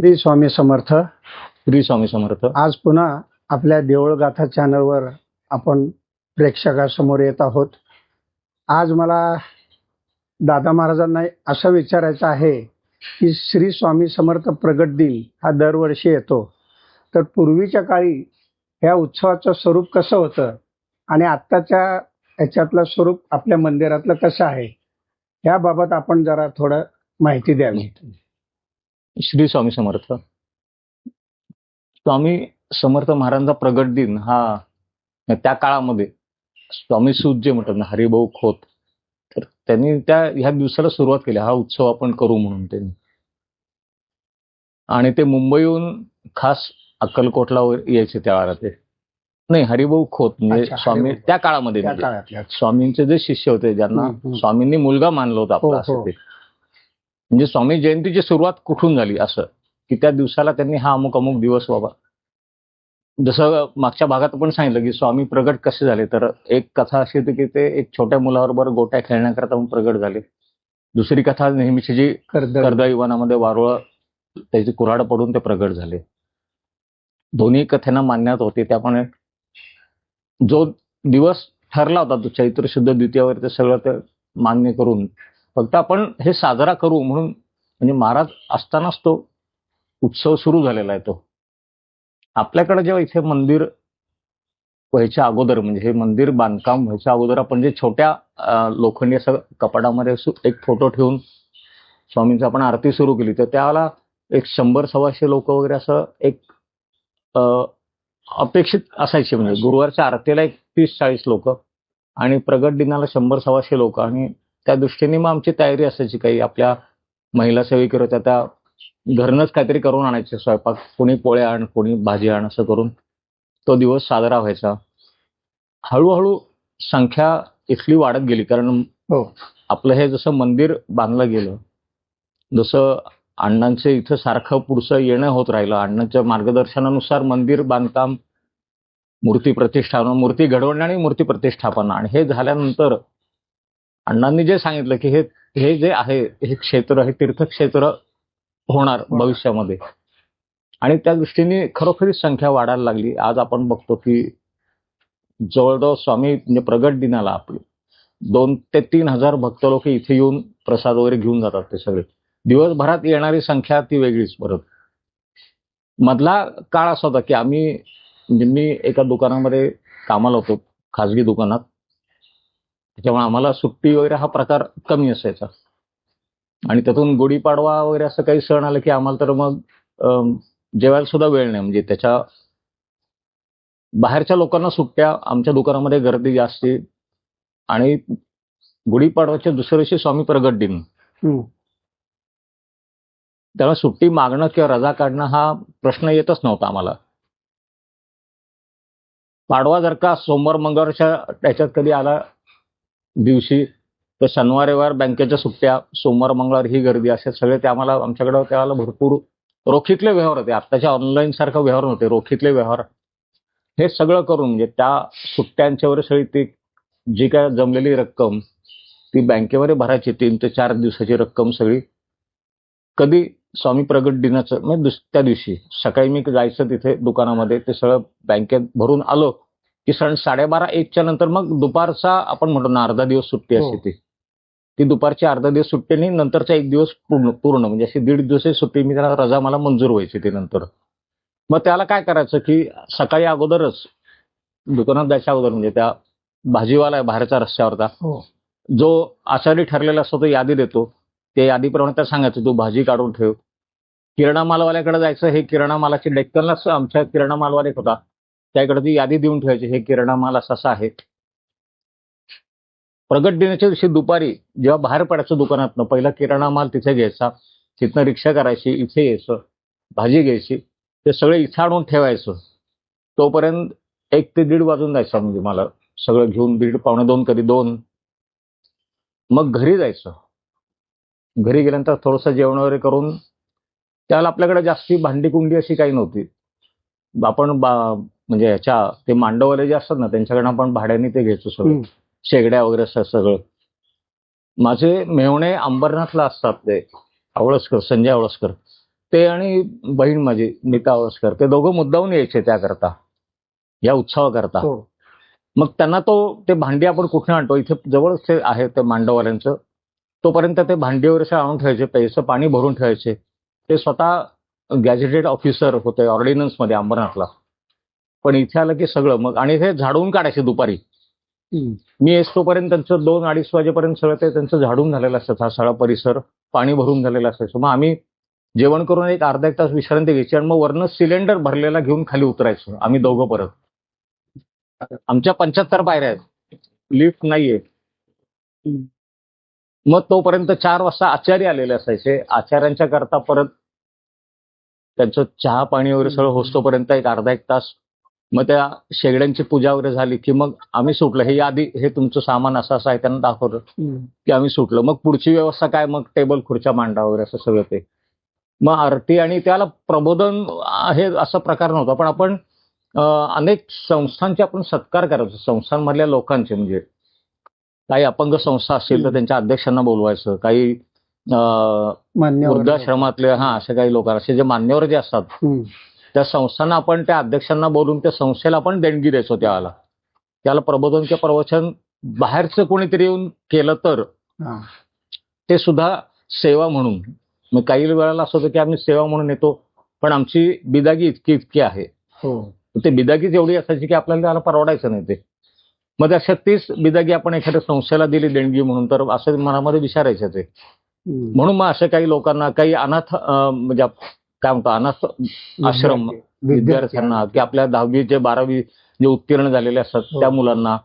श्री स्वामी समर्थ. श्री स्वामी समर्थ. आज पुन्हा आपल्या देऊळगाथा चॅनलवर आपण प्रेक्षकासमोर येत आहोत. आज मला दादा महाराजांना असं विचारायचं आहे की श्री स्वामी समर्थ प्रगट दिन हा दरवर्षी येतो. तर पूर्वीच्या काळी ह्या उत्सवाचं स्वरूप कसं होतं? आणि आत्ताच्या ह्याच्यातलं स्वरूप आपल्या मंदिरातलं कसं आहे? याबाबत आपण जरा थोडं माहिती द्यावी. श्री स्वामी समर्थ. स्वामी समर्थ महाराजांचा प्रगट दिन हा त्या काळामध्ये स्वामी सूत जे म्हणतात ना हरिभाऊ खोत तर त्यांनी त्या ह्या दिवसाला सुरुवात केली. हा उत्सव आपण करू म्हणून त्यांनी. आणि ते मुंबईहून खास अक्कलकोटला यायचे त्यावेळेला ते नाही हरिभाऊ खोत म्हणजे स्वामी. त्या काळामध्ये त्या स्वामींचे जे शिष्य होते ज्यांना. स्वामींनी मुलगा मानलं होतं हो, आपलं हो. ते. म्हणजे स्वामी जयंतीची सुरुवात कुठून झाली असं? की त्या दिवसाला त्यांनी हा अमुक अमुक दिवस बाबा. जसं मागच्या भागात पण सांगितलं की स्वामी प्रगट कसे झाले? तर एक कथा अशी होती की ते एक छोट्या मुलाबरोबर गोट्या खेळण्याकरता प्रगट झाले. दुसरी कथा नेहमीची जी कर्दळ. कर्दळी वनामध्ये वारुळ त्याची कुऱ्हाड पडून ते प्रगट झाले. दोन्ही कथेना मान्यता होती. त्याप्रमाणे जो दिवस ठरला होता तो चैत्र शुद्ध द्वितीयावर ते सगळं ते मान्य करून फक्त आपण हे साजरा करू म्हणून म्हणजे महाराज असतानाच तो उत्सव सुरू झालेला आहे तो. आपल्याकडे जेव्हा इथे मंदिर व्हायच्या अगोदर म्हणजे हे मंदिर बांधकाम व्हायच्या अगोदर आपण जे छोट्या लोखंडी असं कपाटामध्ये एक फोटो ठेवून स्वामींची आपण आरती सुरू केली तर त्याला एक शंभर सव्वाशे लोक वगैरे असं एक अं, अपेक्षित असायचे. म्हणजे गुरुवारच्या आरतीला एक तीस चाळीस लोक आणि प्रगट दिनाला शंभर सव्वाशे लोक आणि त्या दृष्टीने मग आमची तयारी असायची काही. आपल्या महिला सेविकर होत्या त्या घरनंच काहीतरी करून आणायचे स्वयंपाक. कोणी पोळ्या आण कोणी भाजी आण असं करून तो दिवस साजरा व्हायचा. हळूहळू संख्या इथली वाढत गेली कारण हो. आपलं हे जसं मंदिर बांधलं गेलं जसं अण्णांचे इथं सारखं पुढचं येणं होत राहिलं. अण्णांच्या मार्गदर्शनानुसार मंदिर बांधकाम मूर्ती प्रतिष्ठापन मूर्ती घडवणं आणि मूर्ती प्रतिष्ठापन. आणि हे झाल्यानंतर अण्णांनी जे सांगितलं की हे हे जे आहे हे क्षेत्र हे तीर्थक्षेत्र होणार भविष्यामध्ये. आणि त्या दृष्टीने खरोखरीच संख्या वाढायला लागली. आज आपण बघतो की जवळजवळ स्वामी म्हणजे प्रगट दिनाला आपले दोन ते तीन हजार भक्त लोक इथे येऊन प्रसाद वगैरे घेऊन जातात ते सगळे. दिवसभरात येणारी संख्या ती वेगळीच परत. मधला काळ असा होता की आम्ही म्हणजे मी एका दुकानामध्ये कामाला होतो खाजगी दुकानात. त्याच्यामुळे आम्हाला सुट्टी वगैरे हा प्रकार कमी असायचा आणि त्यातून गुढीपाडवा वगैरे असं काही सण आलं की आम्हाला तर मग जेवायला सुद्धा वेळ नाही म्हणजे त्याच्या बाहेरच्या लोकांना सुट्ट्या आमच्या दुकानामध्ये गर्दी जास्त. आणि गुढीपाडव्याच्या दुसऱ्या दिवशी स्वामी प्रगट दिन. त्यामुळे सुट्टी मागणं किंवा रजा काढणं हा प्रश्न येतच नव्हता आम्हाला पाडवा जर का सोमवार मंगळवारच्या त्याच्यात कधी आला दिवशी तर शनिवार रविवार बँकेच्या सुट्ट्या सोमवार मंगळवार ही गर्दी असे सगळे ते आम्हाला आमच्याकडं त्याला भरपूर रोखीतले व्यवहार होते. आत्ताच्या ऑनलाईन सारखा व्यवहार नव्हते रोखीतले व्यवहार. हे सगळं करून म्हणजे त्या सुट्ट्यांच्यावर सगळी ती जी काय जमलेली रक्कम ती बँकेमध्ये भरायची तीन ते चार दिवसाची रक्कम सगळी. कधी स्वामी प्रगट दिनाचं म्हणजे दुस- त्या दिवशी. सकाळी मी जायचं तिथे दुकानामध्ये ते सगळं बँकेत भरून आलो. की सण साडेबारा एकच्या नंतर मग दुपारचा आपण म्हणतो ना अर्धा दिवस सुट्टी हो. असते ती. ती दुपारची अर्धा दिवस सुट्टी आणि नंतरचा एक दिवस पूर्ण पूर्ण म्हणजे अशी दीड दिवसाची सुट्टी मी त्याला रजा मला मंजूर व्हायची ती नंतर. मग त्याला काय करायचं की सकाळी अगोदरच दुकानात जायच्या अगोदर म्हणजे त्या भाजीवाला आहे बाहेरच्या रस्त्यावरचा हो. जो आचारी ठरलेला असतो तो यादी देतो. त्या यादीप्रमाणे त्या सांगायचं तू भाजी काढून ठेव. किराणा मालवाल्याकडे जायचं हे किराणा मालाची डेक्कनलाच आमच्या किराणा मालवाला एक होता. त्याकडे ती यादी देऊन ठेवायची हे किराणा माल असा असा आहे. प्रगट दिनाच्या दिवशी दुपारी जेव्हा बाहेर पडायचं दुकानातनं पहिला किराणा माल तिथे घ्यायचा तिथनं रिक्षा करायची इथे यायचं भाजी घ्यायची ते सगळे इथं आणून ठेवायचं. तोपर्यंत एक ते दीड वाजून जायचं म्हणजे मला सगळं घेऊन दीड पावणे दोन कधी दोन. मग घरी जायचं. घरी गेल्यानंतर थोडंसं जेवण वगैरे करून त्याला आपल्याकडे जास्ती भांडी कुंडी अशी काही नव्हती. आपण बा- म्हणजे ह्याच्या ते मांडववाले जे असतात ना त्यांच्याकडनं आपण भाड्याने ते घ्यायचो सगळं. शेगड्या वगैरे सगळं. माझे मेवणे अंबरनाथला असतात ते आवळसकर संजय आवळसकर. ते आणि बहीण माझी नीता आवस्कर ते दोघं मुद्दाहून यायचे त्याकरता या उत्सवाकरता. हो. मग त्यांना तो ते भांडी आपण कुठे आणतो? इथे जवळच ते आहे ते मांडववाल्यांचं. तोपर्यंत ते भांडी वगैरे आणून ठेवायचे प्यायचं पाणी भरून ठेवायचे. ते स्वतः गॅजेटेड ऑफिसर होते ऑर्डिनन्समध्ये अंबरनाथला. पण इथे आलं की सगळं. मग आणि हे झाडून काढायचे दुपारी. मी येतोपर्यंत त्यांचं दोन अडीच वाजेपर्यंत सगळं ते त्यांचं झाडून झालेलं असतं. हा सगळा परिसर पाणी भरून झालेला असायचं. मग आम्ही जेवण करून एक अर्धा एक तास विश्रांती घ्यायची आणि मग वरनं सिलेंडर भरलेला घेऊन खाली उतरायचो. आम्ही दोघं परत. आमच्या पंच्याहत्तर पायऱ्या आहेत. लिफ्ट नाहीये. मग तोपर्यंत चार वाजता आचार्य आलेले असायचे. आचार्यांच्या करता परत त्यांचं चहा पाणी वगैरे सगळं होस्तोपर्यंत एक अर्धा एक तास मग त्या शेगड्यांची पूजा वगैरे झाली की मग आम्ही सुटलो. हे यादी हे तुमचं सामान असं असं आहे त्यांना दाखवलं. की आम्ही सुटलो. मग पुढची व्यवस्था काय? मग टेबल खुर्च्या मांडा वगैरे असं सगळं ते. मग आरती आणि त्याला प्रबोधन हे असा प्रकार नव्हता. पण आपण अनेक संस्थांचे आपण सत्कार करायचो. संस्थांमधल्या लोकांचे म्हणजे. काही अपंग संस्था असतील तर त्यांच्या अध्यक्षांना बोलवायचं. काही वृद्धाश्रमातले हा असे काही लोक असे जे मान्यवर जे असतात. त्या संस्थांना आपण त्या अध्यक्षांना बोलून त्या संस्थेला आपण देणगी द्यायचो त्याला त्याला प्रबोधन किंवा प्रवचन बाहेरचं कोणीतरी येऊन केलं तर. ते सुद्धा सेवा म्हणून. मग काही वेळेला असं होतं की आम्ही सेवा म्हणून येतो पण आमची बिदागी इतकी इतकी आहे. हो. ते बिदागीच एवढी असायची की आपल्याला त्याला परवडायचं नाही ते. मग त्या अशा बिदागी आपण एखाद्या संस्थेला दिली देणगी म्हणून तर असं मनामध्ये विचारायचं ते. म्हणून मग अशा काही लोकांना काही अनाथ म्हणजे काय म्हणतो अनाथ आश्रम विद्यार्थी- विद्यार्थ्यांना की आपल्या दहावी ते बारावी जे उत्तीर्ण झालेले असतात हो. त्या मुलांना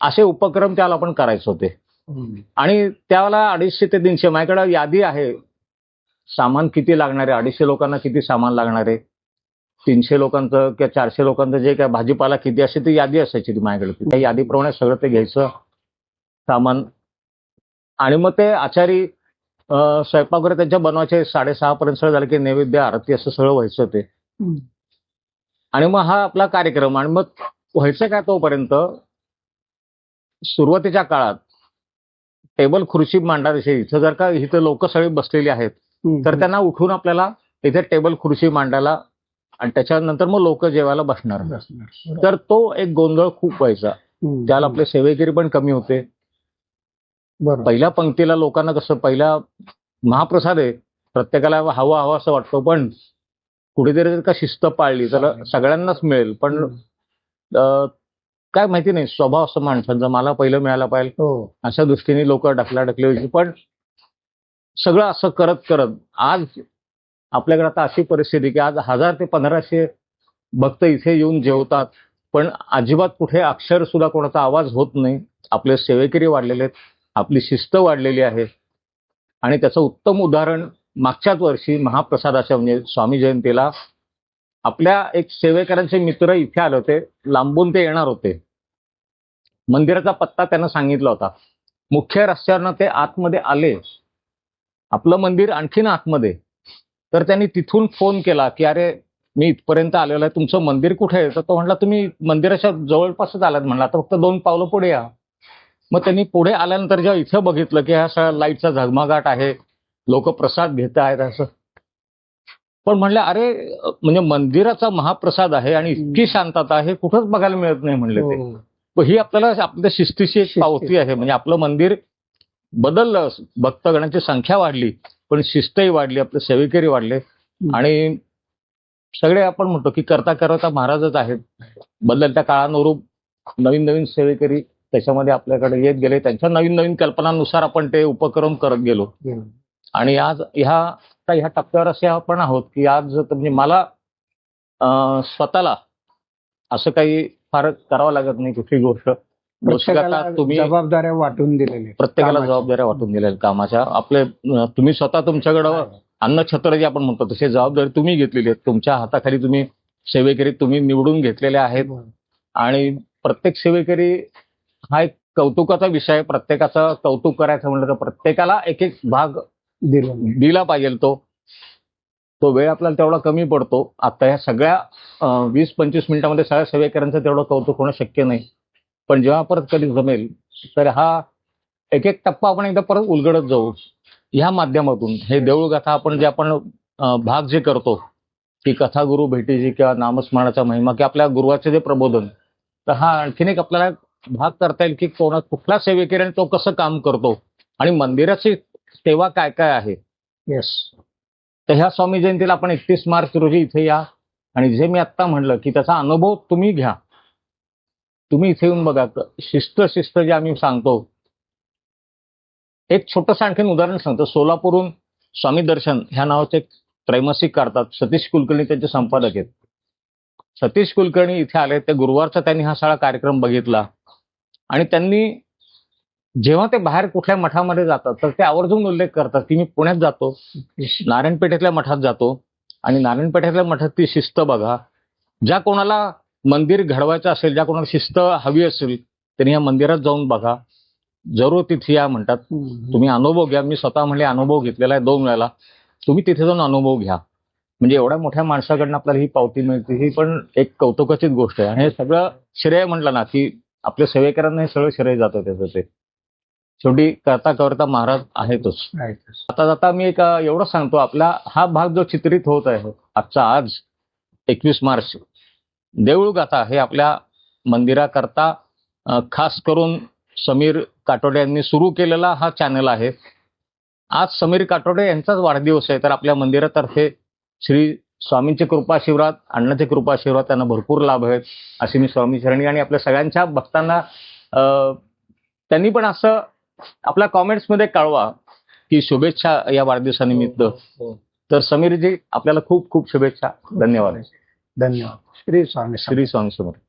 असे उपक्रम त्याला आपण करायचे होते. आणि त्याला अडीचशे ते तीनशे माझ्याकडे यादी आहे. सामान किती लागणार आहे? अडीचशे लोकांना किती सामान लागणार आहे? तीनशे लोकांचं किंवा चारशे लोकांचं जे काय भाजीपाला किती असे ती यादी असायची ती माझ्याकडे. त्या यादीप्रमाणे सगळं ते घ्यायचं सामान. आणि मग ते आचारी स्वयंपाक वगैरे त्यांच्या बनवायचे साडेसहा पर्यंत सगळं झालं की नैवेद्य आरती असं सगळं व्हायचं ते. आणि मग हा आपला कार्यक्रम आणि मग व्हायचं काय तोपर्यंत सुरुवातीच्या काळात टेबल खुर्ची मांडायची इथं जर का इथं लोक सगळी बसलेली आहेत. तर त्यांना उठून आपल्याला इथे टेबल खुर्ची मांडायला आणि त्याच्यानंतर मग लोक जेवायला बसणार. तर तो एक गोंधळ खूप व्हायचा. त्याला आपले सेवेगिरी पण कमी होते पहिल्या पंक्तीला लोकांना कसं पहिला महाप्रसाद आहे प्रत्येकाला हवा हवा असं वाटतं पण कुठेतरी जर का शिस्त पाळली तर सगळ्यांनाच मिळेल. पण काय माहिती नाही स्वभाव असं माणसांचा मला पहिलं मिळायला पाहिजे हो. अशा दृष्टीने लोक ढकलाढकली व्हायची पण सगळं असं करत करत आज आपल्याकडे आता अशी परिस्थिती की आज हजार ते पंधराशे भक्त इथे येऊन जेवतात पण अजिबात कुठे अक्षर सुद्धा कोणाचा आवाज होत नाही. आपले सेवेकरी वाढलेले आहेत. आपली शिस्त वाढलेली आहे. आणि त्याचं उत्तम उदाहरण मागच्याच वर्षी महाप्रसादाच्या म्हणजे स्वामी जयंतीला आपल्या एक सेवेकरांचे मित्र इथे आले होते. लांबून ते येणार होते. मंदिराचा पत्ता त्यांना सांगितला होता. मुख्य रस्त्यावरनं ते आतमध्ये आले. आपलं मंदिर आणखीन आतमध्ये. तर त्यांनी तिथून फोन केला की अरे मी इथपर्यंत आलेलो आहे. तुमचं मंदिर कुठे आहे? तर तो म्हटला तुम्ही मंदिराच्या जवळपासच आलात. म्हणला आता फक्त दोन पावलं पुढे या. मग त्यांनी पुढे आल्यानंतर जेव्हा इथं बघितलं की हा सगळा लाईटचा झगमगाट आहे लोक प्रसाद घेत आहेत असं. पण म्हणले अरे म्हणजे मंदिराचा महाप्रसाद आहे आणि इतकी शांतता हे कुठंच बघायला मिळत नाही म्हणले ते. हो. पण ही आपल्याला आपल्या शिस्तीची एक. पावती आहे. म्हणजे आपलं मंदिर बदललं भक्तगणांची संख्या वाढली पण शिस्तही वाढली आपले सेवेकरी वाढले. आणि सगळे आपण म्हणतो की करता करता महाराजच आहेत. बदलत्या काळानुरूप नवीन नवीन सेवेकरी त्याच्यामध्ये आपल्याकडे येत गेले. त्यांच्या नवीन नवीन कल्पनांनुसार आपण ते उपक्रम करत गेलो. आणि आज ह्या आता ह्या टप्प्यावर असे आपण आहोत की आज म्हणजे मला स्वतःला असं काही फार करावं लागत नाही कुठली गोष्ट. तुम्ही जबाबदाऱ्या वाटून दिलेल्या प्रत्येकाला. जबाबदाऱ्या वाटून दिलेल्या कामाच्या. आपले तुम्ही स्वतः तुमच्याकडं अन्नछत्र जे आपण म्हणतो तशी जबाबदारी तुम्ही घेतलेली आहे तुमच्या हाताखाली तुम्ही सेवेकरी तुम्ही निवडून घेतलेले आहेत. आणि प्रत्येक सेवेकरी हा एक कौतुकाचा विषय. प्रत्येकाचं कौतुक करायचं म्हणलं तर प्रत्येकाला एक एक भाग दिलं दिला पाहिजे तो. तो वेळ आपल्याला तेवढा कमी पडतो. आता ह्या सगळ्या वीस पंचवीस मिनिटामध्ये सगळ्या सेवेकऱ्यांचं तेवढं कौतुक होणं शक्य नाही. पण जेव्हा परत कधी जमेल तर हा एक एक टप्पा आपण एकदा परत उलगडत जाऊ. ह्या माध्यमातून हे देऊळ गाथा आपण जे आपण भाग जे करतो की कथागुरु भेटीची किंवा नामस्मरणाचा महिमा किंवा आपल्या गुरुवाचे जे प्रबोधन तर हा आणखीन एक आपल्याला भाग करता येईल की कोणा कुठला सेवेकरी आणि तो कसं काम करतो? आणि मंदिराची सेवा काय काय आहे? येस तर ह्या स्वामी जयंतीला आपण एकतीस मार्च रोजी इथे या. आणि जे मी आत्ता म्हणलं की त्याचा अनुभव तुम्ही घ्या. तुम्ही इथे येऊन बघा. शिस्त शिस्त जे आम्ही सांगतो. एक छोटंसं आणखीन उदाहरण सांगतो. सोलापूरहून स्वामी दर्शन ह्या नावाचे एक त्रैमासिक काढतात. सतीश कुलकर्णी त्यांचे संपादक आहेत. सतीश कुलकर्णी इथे आले. ते गुरुवारचा त्यांनी हा सगळा कार्यक्रम बघितला. आणि त्यांनी जेव्हा ते बाहेर कुठल्या मठामध्ये जातात तर ते आवर्जून उल्लेख करतात की मी पुण्यात जातो नारायणपेठेतल्या मठात जातो आणि नारायणपेठेतल्या मठात ती शिस्त बघा. ज्या कोणाला मंदिर घडवायचं असेल ज्या कोणाला शिस्त हवी असेल त्यांनी या मंदिरात जाऊन बघा. जरूर तिथे या म्हणतात. तुम्ही अनुभव घ्या. मी स्वतः म्हणजे अनुभव घेतलेला आहे दोन वेळेला. तुम्ही तिथे जाऊन अनुभव घ्या. म्हणजे एवढ्या मोठ्या माणसाकडनं आपल्याला ही पावती मिळते ही पण एक कौतुकाचीच गोष्ट आहे. आणि हे सगळं श्रेय म्हटलं ना की आपल्या सेवेकरांना हे सगळं श्रेय जातं त्याचं ते. शेवटी करता करता महाराज आहेतच. आता जाता मी एक एवढं सांगतो आपला हा भाग जो चित्रित होत आहे आजचा आज एकवीस मार्च देऊळ गाथा हे आपल्या मंदिराकरता खास करून समीर काटोडे यांनी सुरू केलेला हा चॅनल आहे. आज समीर काटोडे यांचाच वाढदिवस आहे तर आपल्या मंदिरातर्फे श्री स्वामींचे कृपाशीर्वाद अण्णाचे कृपाशीर्वाद त्यांना भरपूर लाभ आहेत अशी मी स्वामी चरणी आणि आपल्या सगळ्यांच्या भक्तांना त्यांनी पण असं आपल्या कॉमेंट्समध्ये कळवा की शुभेच्छा या वाढदिवसानिमित्त. तर समीरजी आपल्याला खूप खूप शुभेच्छा. धन्यवाद. धन्यवाद. श्री स्वामी. श्री स्वामी समर्थ.